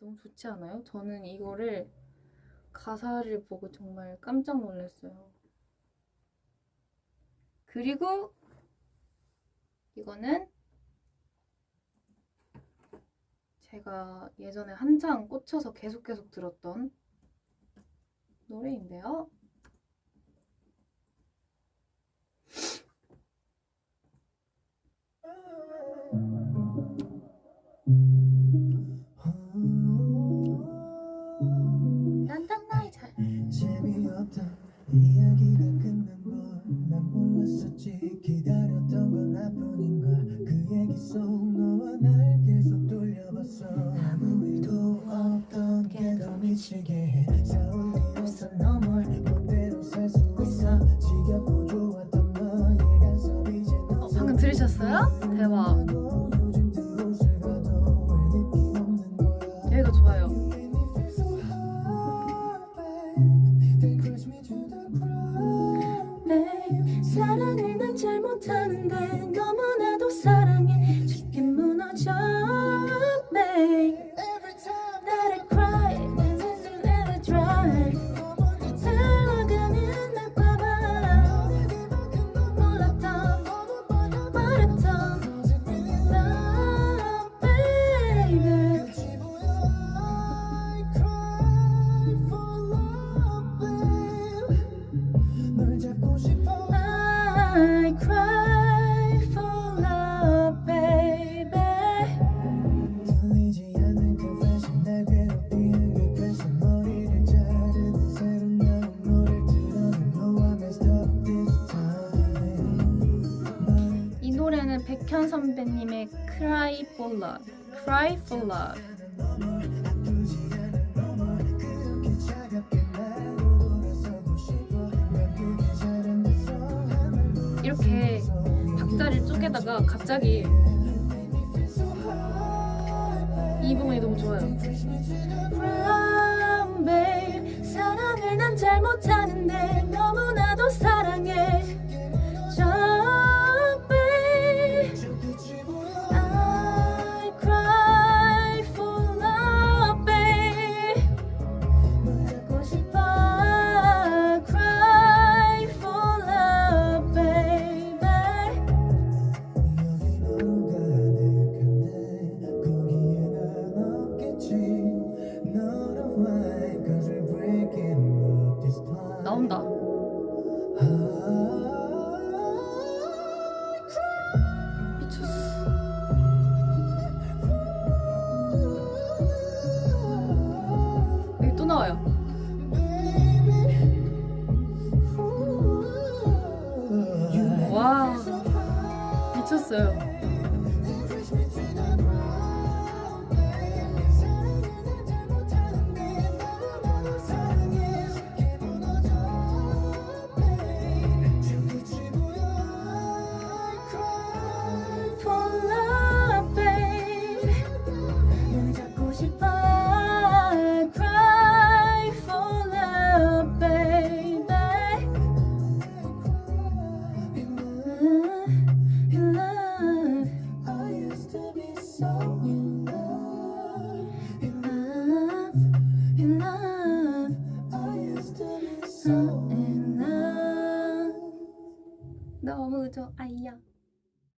너무 좋지 않아요? 저는 이거를 가사를 보고 정말 깜짝 놀랐어요. 그리고 이거는 제가 예전에 한창 꽂혀서 계속 계속 들었던 노래인데요. 미치게 해 싸울 일 없어 너뭘 멋대로 살수 있어. 지겹고 좋았던 너의 간섭 이제 너 어, 방금 들으셨어요? 대박. 여기가 좋아요. 사랑을 난 잘 못하는데 백현 선배님의 Cry for Love, Cry for Love. 이렇게 박자를 쪼개다가 갑자기 이 부분이 너무 좋아요. 사랑을 난 잘 못하는데 너무나 나온다. 와, 미쳤어요. 너무 좋아요.